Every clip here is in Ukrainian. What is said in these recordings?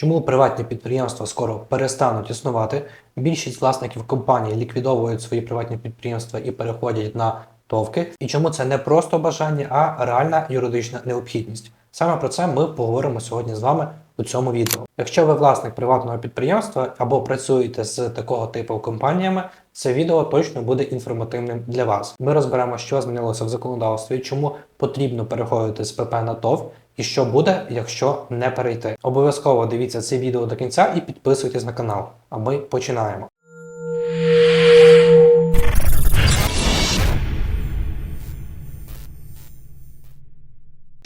Чому приватні підприємства скоро перестануть існувати? Більшість власників компаній ліквідовують свої приватні підприємства і переходять на товки. І чому це не просто бажання, а реальна юридична необхідність? Саме про це ми поговоримо сьогодні з вами у цьому відео. Якщо ви власник приватного підприємства або працюєте з такого типу компаніями, це відео точно буде інформативним для вас. Ми розберемо, що змінилося в законодавстві, чому потрібно переходити з ПП на ТОВ, і що буде, якщо не перейти. Обов'язково дивіться це відео до кінця і підписуйтесь на канал. А ми починаємо.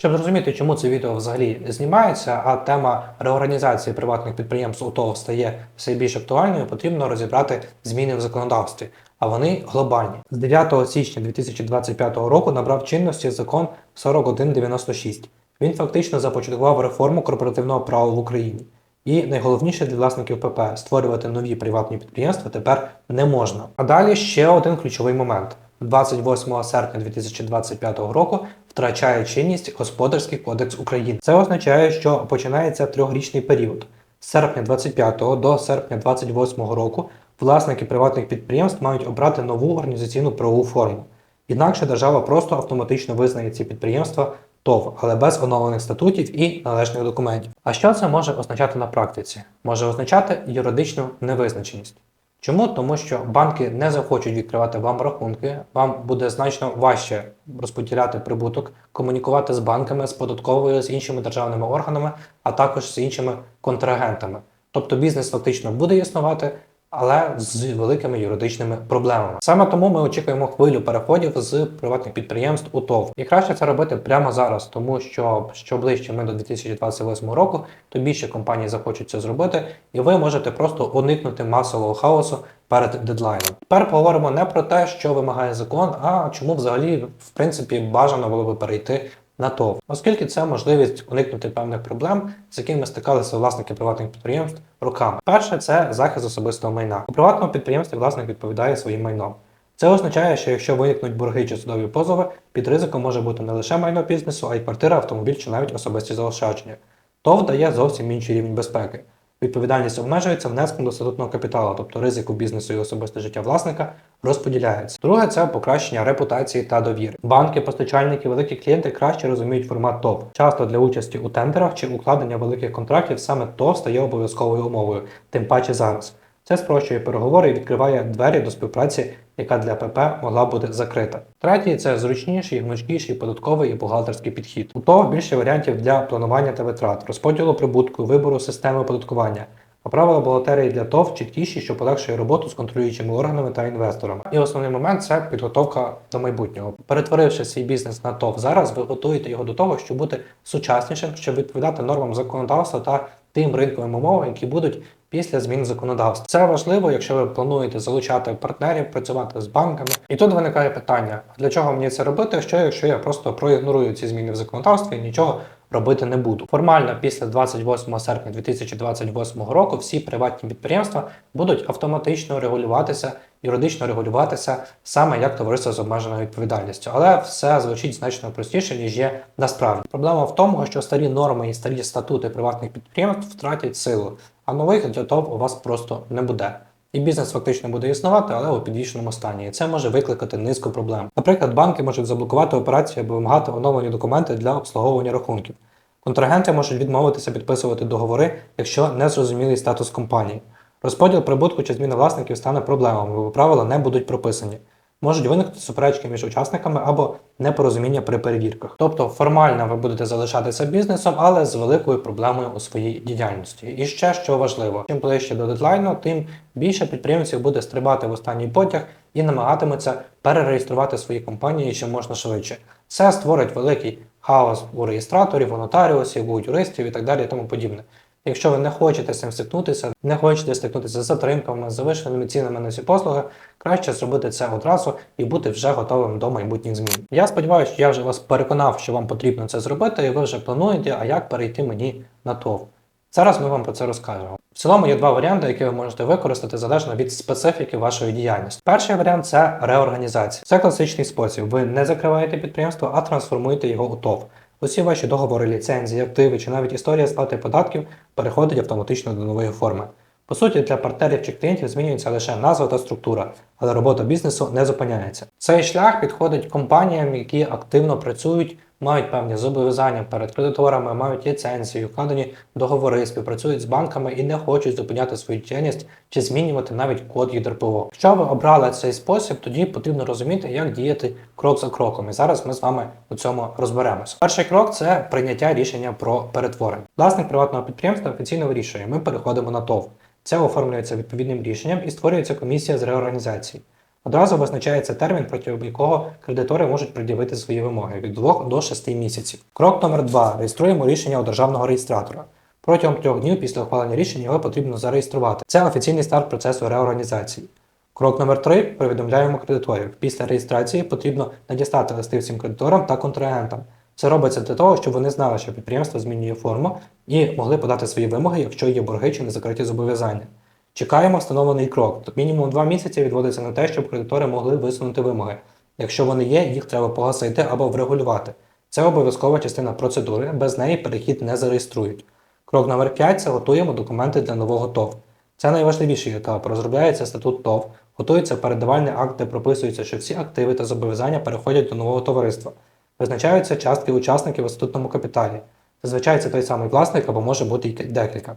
Щоб зрозуміти, чому це відео взагалі знімається, а тема реорганізації приватних підприємств у ТОВ стає все більш актуальною, потрібно розібрати зміни в законодавстві. А вони глобальні. З 9 січня 2025 року набрав чинності закон 4196. Він фактично започаткував реформу корпоративного права в Україні. І найголовніше для власників ПП створювати нові приватні підприємства тепер не можна. А далі ще один ключовий момент: 28 серпня 2025 року втрачає чинність Господарський кодекс України. Це означає, що починається трьохрічний період. З серпня 25 до серпня 28 року власники приватних підприємств мають обрати нову організаційну правову форму. Інакше держава просто автоматично визнає ці підприємства ТОВ, але без оновлених статутів і належних документів. А що це може означати на практиці? Може означати юридичну невизначеність. Чому? Тому що банки не захочуть відкривати вам рахунки, вам буде значно важче розподіляти прибуток, комунікувати з банками, з податковою, з іншими державними органами, а також з іншими контрагентами. Тобто бізнес фактично буде існувати, але з великими юридичними проблемами. Саме тому ми очікуємо хвилю переходів з приватних підприємств у ТОВ. І краще це робити прямо зараз, тому що що ближче ми до 2028 року, то більше компаній захочуть це зробити, і ви можете просто уникнути масового хаосу перед дедлайном. Тепер поговоримо не про те, що вимагає закон, а чому взагалі в принципі бажано було би перейти на ТОВ, оскільки це можливість уникнути певних проблем, з якими стикалися власники приватних підприємств роками. Перше це захист особистого майна. У приватному підприємстві власник відповідає своїм майном. Це означає, що якщо виникнуть борги чи судові позови, під ризиком може бути не лише майно бізнесу, а й квартира, автомобіль чи навіть особисті заощадження. ТОВ дає зовсім інший рівень безпеки. Відповідальність обмежується внеском до статутного капіталу, тобто ризику бізнесу і особисте життя власника розподіляється. Друге це покращення репутації та довіри. Банки, постачальники, великі клієнти краще розуміють формат ТОВ. Часто для участі у тендерах чи укладення великих контрактів саме ТОВ стає обов'язковою умовою, тим паче зараз. Це спрощує переговори і відкриває двері до співпраці, яка для ПП могла бути закрита. Третій це зручніший, гнучкіший податковий і бухгалтерський підхід. У того більше варіантів для планування та витрат, розподілу прибутку, вибору системи оподаткування. А правила бухгалтерії для ТОВ чіткіші, що полегшує роботу з контролюючими органами та інвесторами. І основний момент це підготовка до майбутнього. Перетворивши свій бізнес на ТОВ зараз, ви готуєте його до того, щоб бути сучаснішим, щоб відповідати нормам законодавства та тим ринковим умовам, які будуть після змін законодавства. Це важливо, якщо ви плануєте залучати партнерів, працювати з банками. І тут виникає питання: для чого мені це робити? Що якщо я просто проігнорую ці зміни в законодавстві і нічого робити не буду? Формально після 28 серпня 2028 року всі приватні підприємства будуть автоматично регулюватися, юридично регулюватися саме як товариство з обмеженою відповідальністю, але все звучить значно простіше ніж є насправді. Проблема в тому, що старі норми і старі статути приватних підприємств втратять силу, а нових того у вас просто не буде. І бізнес фактично буде існувати, але у підвішеному стані. І це може викликати низку проблем. Наприклад, банки можуть заблокувати операції або вимагати оновлені документи для обслуговування рахунків. Контрагенти можуть відмовитися підписувати договори, якщо не зрозумілий статус компанії. Розподіл прибутку чи зміна власників стане проблемами, бо правила не будуть прописані. Можуть виникнути суперечки між учасниками або непорозуміння при перевірках. Тобто формально ви будете залишатися бізнесом, але з великою проблемою у своїй діяльності. І ще що важливо, чим ближче до дедлайну, тим більше підприємців буде стрибати в останній потяг і намагатиметься перереєструвати свої компанії ще можна швидше. Це створить великий хаос у реєстраторів, у нотаріусів, у юристів і так далі, і тому подібне. Якщо ви не хочете з цим стикнутися, не хочете стикнутися з затримками, з завищеними цінами на ці послуги, краще зробити це одразу і бути вже готовим до майбутніх змін. Я сподіваюся, що я вже вас переконав, що вам потрібно це зробити, і ви вже плануєте, а як перейти мені на ТОВ. Зараз ми вам про це розкажемо. В цілому є два варіанти, які ви можете використати залежно від специфіки вашої діяльності. Перший варіант це реорганізація. Це класичний спосіб. Ви не закриваєте підприємство, а трансформуєте його у ТОВ. Усі ваші договори, ліцензії, активи чи навіть історія сплати податків переходить автоматично до нової форми. По суті, для партнерів чи клієнтів змінюється лише назва та структура, але робота бізнесу не зупиняється. Цей шлях підходить компаніям, які активно працюють, мають певні зобов'язання перед кредиторами, мають ліцензію, вкладені договори, співпрацюють з банками і не хочуть зупиняти свою діяльність чи змінювати навіть код ЄДРПО. Якщо ви обрали цей спосіб, тоді потрібно розуміти, як діяти крок за кроком. І зараз ми з вами у цьому розберемося. Перший крок це прийняття рішення про перетворення. Власник приватного підприємства офіційно вирішує, ми переходимо на ТОВ. Це оформлюється відповідним рішенням і створюється комісія з реорганізації. Одразу визначається термін, протягом якого кредитори можуть пред'явити свої вимоги від 2 до 6 місяців. Крок номер 2 Реєструємо рішення у державного реєстратора. Протягом трьох днів після ухвалення рішення його потрібно зареєструвати. Це офіційний старт процесу реорганізації. Крок номер 3 повідомляємо кредиторів. Після реєстрації потрібно надіслати листи всім кредиторам та контрагентам. Це робиться для того, щоб вони знали, що підприємство змінює форму і могли подати свої вимоги, якщо є борги чи незакриті зобов'язання. Чекаємо встановлений крок. Тобто мінімум 2 місяці відводиться на те, щоб кредитори могли висунути вимоги. Якщо вони є, їх треба погасити або врегулювати. Це обов'язкова частина процедури, без неї перехід не зареєструють. Крок номер 5 це готуємо документи для нового ТОВ. Це найважливіший етап. Розробляється статут ТОВ, готується передавальний акт, де прописується, що всі активи та зобов'язання переходять до нового товариства. Визначаються частки учасників у статутному капіталі. Зазвичай це той самий власник або може бути й декілька.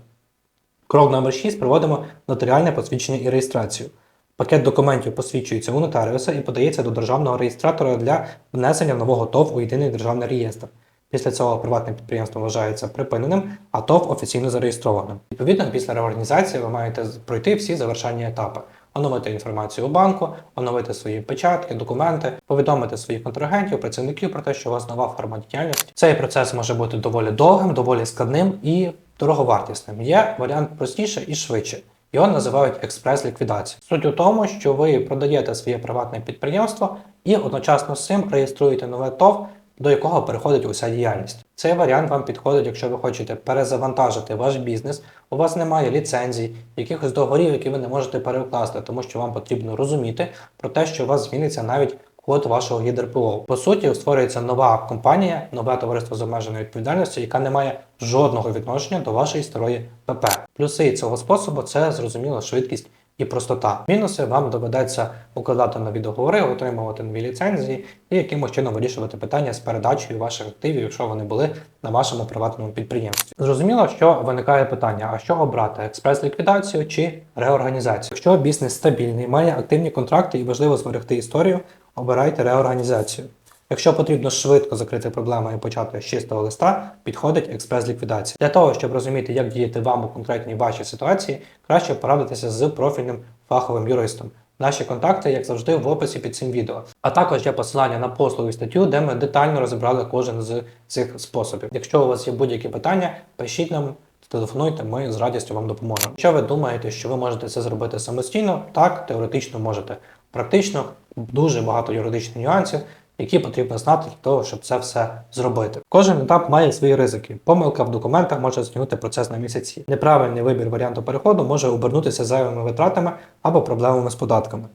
Крок номер 6 проводимо нотаріальне посвідчення і реєстрацію. Пакет документів посвідчується у нотаріуса і подається до державного реєстратора для внесення нового ТОВ у єдиний державний реєстр. Після цього приватне підприємство вважається припиненим, а ТОВ офіційно зареєстрованим. Відповідно, після реорганізації ви маєте пройти всі завершальні етапи: оновити інформацію у банку, оновити свої печатки, документи, повідомити своїх контрагентів, працівників про те, що у вас нова форма діяльності. Цей процес може бути доволі довгим, доволі складним і дороговартісним. Є варіант простіше і швидше. Його називають експрес-ліквідація. Суть у тому, що ви продаєте своє приватне підприємство і одночасно з цим реєструєте нове ТОВ, до якого переходить уся діяльність. Цей варіант вам підходить, якщо ви хочете перезавантажити ваш бізнес. У вас немає ліцензій, якихось договорів, які ви не можете перекласти, тому що вам потрібно розуміти про те, що у вас зміниться навіть код вашого ГІДРПО. По суті, створюється нова компанія, нове товариство з обмеженою відповідальністю, яка не має жодного відношення до вашої старої ПП. Плюси цього способу це зрозуміло швидкість і простота. Мінуси вам доведеться укладати нові договори, отримувати нові ліцензії і якимось чином вирішувати питання з передачею ваших активів, якщо вони були на вашому приватному підприємстві. Зрозуміло, що виникає питання: а що обрати експрес-ліквідацію чи реорганізацію? Якщо бізнес стабільний, має активні контракти і важливо зберегти історію, обирайте реорганізацію. Якщо потрібно швидко закрити проблему і почати з чистого листа, підходить експрес-ліквідація. Для того, щоб розуміти, як діяти вам у конкретній вашій ситуації, краще порадитися з профільним фаховим юристом. Наші контакти, як завжди, в описі під цим відео. А також є посилання на послугу статтю, де ми детально розібрали кожен з цих способів. Якщо у вас є будь-які питання, пишіть нам. Телефонуйте, ми з радістю вам допоможемо. Якщо ви думаєте, що ви можете це зробити самостійно, так теоретично можете. Практично дуже багато юридичних нюансів, які потрібно знати для того, щоб це все зробити. Кожен етап має свої ризики. Помилка в документах може змінити процес на місяці. Неправильний вибір варіанту переходу може обернутися зайвими витратами або проблемами з податками.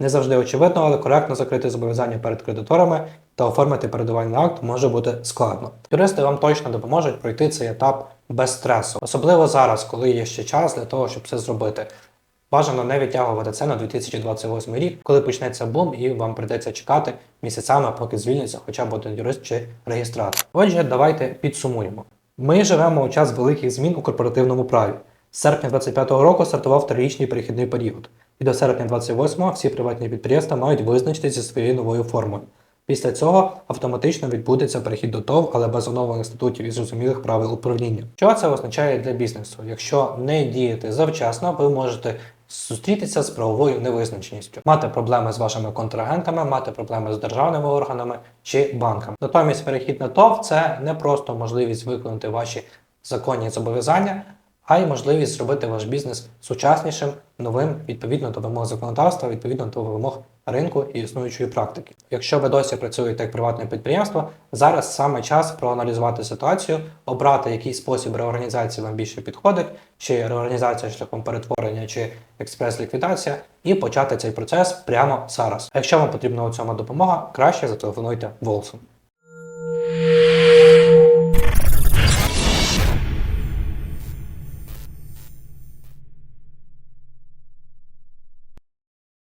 Не завжди очевидно, але коректно закрити зобов'язання перед кредиторами та оформити передавальний акт може бути складно. Юристи вам точно допоможуть пройти цей етап без стресу, особливо зараз, коли є ще час для того, щоб це зробити. Бажано не відтягувати це на 2028 рік, коли почнеться бум, і вам прийдеться чекати місяцями, поки звільниться хоча б один юрист чи реєстратор. Отже, давайте підсумуємо. Ми живемо у час великих змін у корпоративному праві. З серпня 2025 року стартував трирічний перехідний період, і до серпня 2028 всі приватні підприємства мають визначитися зі своєю новою формою. Після цього автоматично відбудеться перехід до ТОВ, але без оновлених статутів і зрозумілих правил управління. Що це означає для бізнесу? Якщо не діяти завчасно, ви можете зустрітися з правовою невизначеністю, мати проблеми з вашими контрагентами, мати проблеми з державними органами чи банками. Натомість перехід на ТОВ це не просто можливість виконати ваші законні зобов'язання, а й можливість зробити ваш бізнес сучаснішим, новим, відповідно до вимог законодавства, відповідно до вимог ринку і існуючої практики. Якщо ви досі працюєте як приватне підприємство, зараз саме час проаналізувати ситуацію, обрати який спосіб реорганізації вам більше підходить, чи реорганізація шляхом перетворення, чи експрес-ліквідація, і почати цей процес прямо зараз. Якщо вам потрібна у цьому допомога, краще зателефонуйте Волсу.